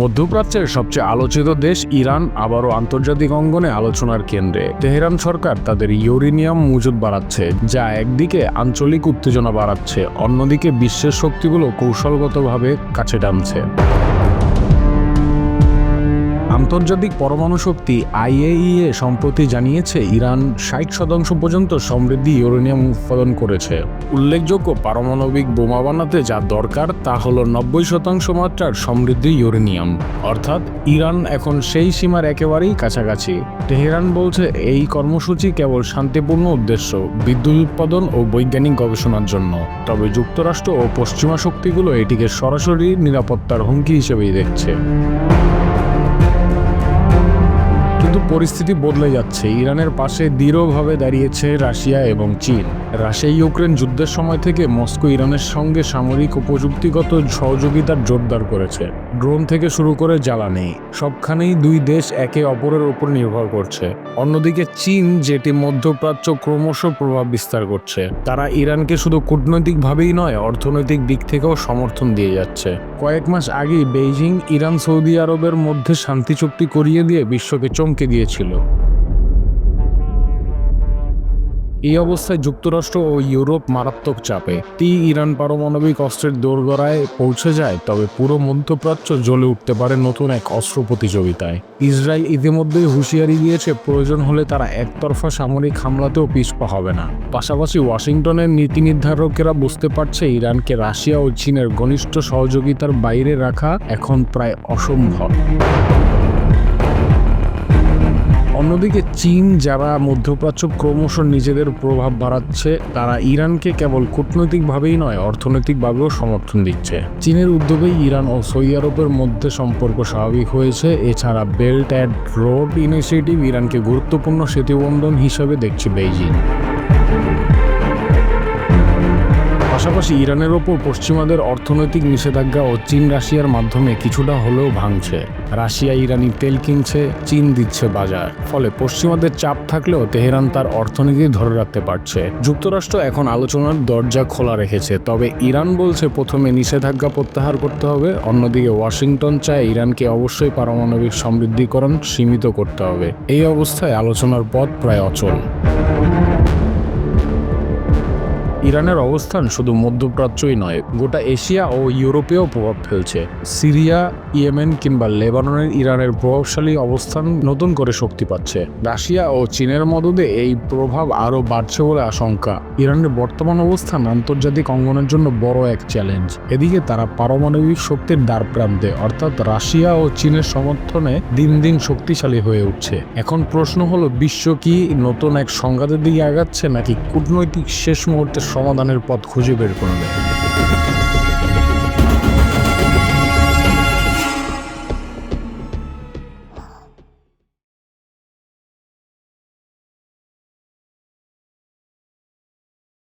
মধ্যপ্রাচ্যের সবচেয়ে আলোচিত দেশ ইরান, আবারও আন্তর্জাতিক অঙ্গনে আলোচনার কেন্দ্রে। তেহরান সরকার তাদের ইউরেনিয়াম মজুদ বাড়াচ্ছে, যা একদিকে আঞ্চলিক উত্তেজনা বাড়াচ্ছে, অন্যদিকে বিশ্বের শক্তিগুলো কৌশলগতভাবে কাছে টানছে। আন্তর্জাতিক পরমাণু শক্তি আইএইএ সম্প্রতি জানিয়েছে, ইরান ষাট শতাংশ পর্যন্ত সমৃদ্ধি ইউরেনিয়াম উৎপাদন করেছে। উল্লেখযোগ্য পারমাণবিক বোমা বানাতে যা দরকার তা হল নব্বই শতাংশ মাত্রার সমৃদ্ধি ইউরেনিয়াম। অর্থাৎ, ইরান এখন সেই সীমার একেবারেই কাছাকাছি। তেহরান বলছে, এই কর্মসূচি কেবল শান্তিপূর্ণ উদ্দেশ্য, বিদ্যুৎ উৎপাদন ও বৈজ্ঞানিক গবেষণার জন্য। তবে যুক্তরাষ্ট্র ও পশ্চিমা শক্তিগুলো এটিকে সরাসরি নিরাপত্তার হুমকি হিসেবেই দেখছে। কিন্তু পরিস্থিতি বদলে যাচ্ছে। ইরানের পাশে দৃঢ়ভাবে দাঁড়িয়েছে রাশিয়া এবং চীন। রাশিয়া ইউক্রেন যুদ্ধের সময় থেকে মস্কো ইরানের সঙ্গে সামরিক ও প্রযুক্তিগত সহযোগিতার জোরদার করেছে। ড্রোন থেকে শুরু করে জ্বালানি, সবখানেই দুই দেশ একে অপরের উপর নির্ভর করছে। অন্যদিকে চীন, যেটি মধ্যপ্রাচ্য ক্রমশ প্রভাব বিস্তার করছে, তারা ইরানকে শুধু কূটনৈতিকভাবেই নয়, অর্থনৈতিক দিক থেকেও সমর্থন দিয়ে যাচ্ছে। কয়েক মাস আগেই বেইজিং, ইরান, সৌদি আরবের মধ্যে শান্তি চুক্তি করিয়ে দিয়ে বিশ্বকে চমকে দিয়েছিল? এই অবস্থায় যুক্তরাষ্ট্র ও ইউরোপ মারাত্মক চাপে। তি ইরান পারমাণবিক অস্ত্রের দোরগড়ায় পৌঁছে যায়, তবে পুরো মধ্যপ্রাচ্য জ্বলে উঠতে পারে নতুন এক অস্ত্র প্রতিযোগিতায়। ইসরায়েল ইতিমধ্যেই হুঁশিয়ারি দিয়েছে, প্রয়োজন হলে তারা একতরফা সামরিক হামলাতেও পিছপা হবে না। পাশাপাশি ওয়াশিংটনের নীতি নির্ধারকেরা বুঝতে পারছে, ইরানকে রাশিয়া ও চীনের ঘনিষ্ঠ সহযোগিতার বাইরে রাখা এখন প্রায় অসম্ভব। অন্যদিকে চীন, যারা মধ্যপ্রাচ্য ক্রমশ নিজেদের প্রভাব বাড়াচ্ছে, তারা ইরানকে কেবল কূটনৈতিকভাবেই নয়, অর্থনৈতিকভাবেও সমর্থন দিচ্ছে। চীনের উদ্যোগে ইরান ও সৌদি আরবের মধ্যে সম্পর্ক স্বাভাবিক হয়েছে। এছাড়া বেল্ট অ্যান্ড রোড ইনিশিয়েটিভ ইরানকে গুরুত্বপূর্ণ সেতুবন্ধন হিসেবে দেখছে বেইজিং। পাশাপাশি ইরানের ওপর পশ্চিমাদের অর্থনৈতিক নিষেধাজ্ঞা ও চীন রাশিয়ার মাধ্যমে কিছুটা হলেও ভাঙছে। রাশিয়া ইরানি তেল কিনছে, চীন দিচ্ছে বাজার। ফলে পশ্চিমাদের চাপ থাকলেও তেহরান তার অর্থনীতি ধরে রাখতে পারছে। যুক্তরাষ্ট্র এখন আলোচনার দরজা খোলা রেখেছে, তবে ইরান বলছে প্রথমে নিষেধাজ্ঞা প্রত্যাহার করতে হবে, অন্যদিকে ওয়াশিংটন চায় ইরানকে অবশ্যই পারমাণবিক সমৃদ্ধিকরণ সীমিত করতে হবে। এই অবস্থায় আলোচনার পথ প্রায় অচল। ইরানের অবস্থান শুধু মধ্যপ্রাচ্যই নয়, গোটা এশিয়া ও ইউরোপেও প্রভাব ফেলছে। সিরিয়া, ইয়েমেন কিংবা লেবাননের ইরানের প্রভাবশালী অবস্থান নতুন করে শক্তি পাচ্ছে। রাশিয়া ও চীনের মদদে এই প্রভাব আরও বাড়ছে বলে আশঙ্কা। ইরানের বর্তমান অবস্থান আন্তর্জাতিক অঙ্গনের জন্য বড় এক চ্যালেঞ্জ। এদিকে তারা পারমাণবিক শক্তির দ্বার প্রান্তে, অর্থাৎ রাশিয়া ও চীনের সমর্থনে দিন দিন শক্তিশালী হয়ে উঠছে। এখন প্রশ্ন হলো, বিশ্ব কি নতুন এক সংঘাতের দিকে আগাচ্ছে নাকি কূটনৈতিক শেষ মুহূর্তের সমাধানের পথ খুঁজে বের করবে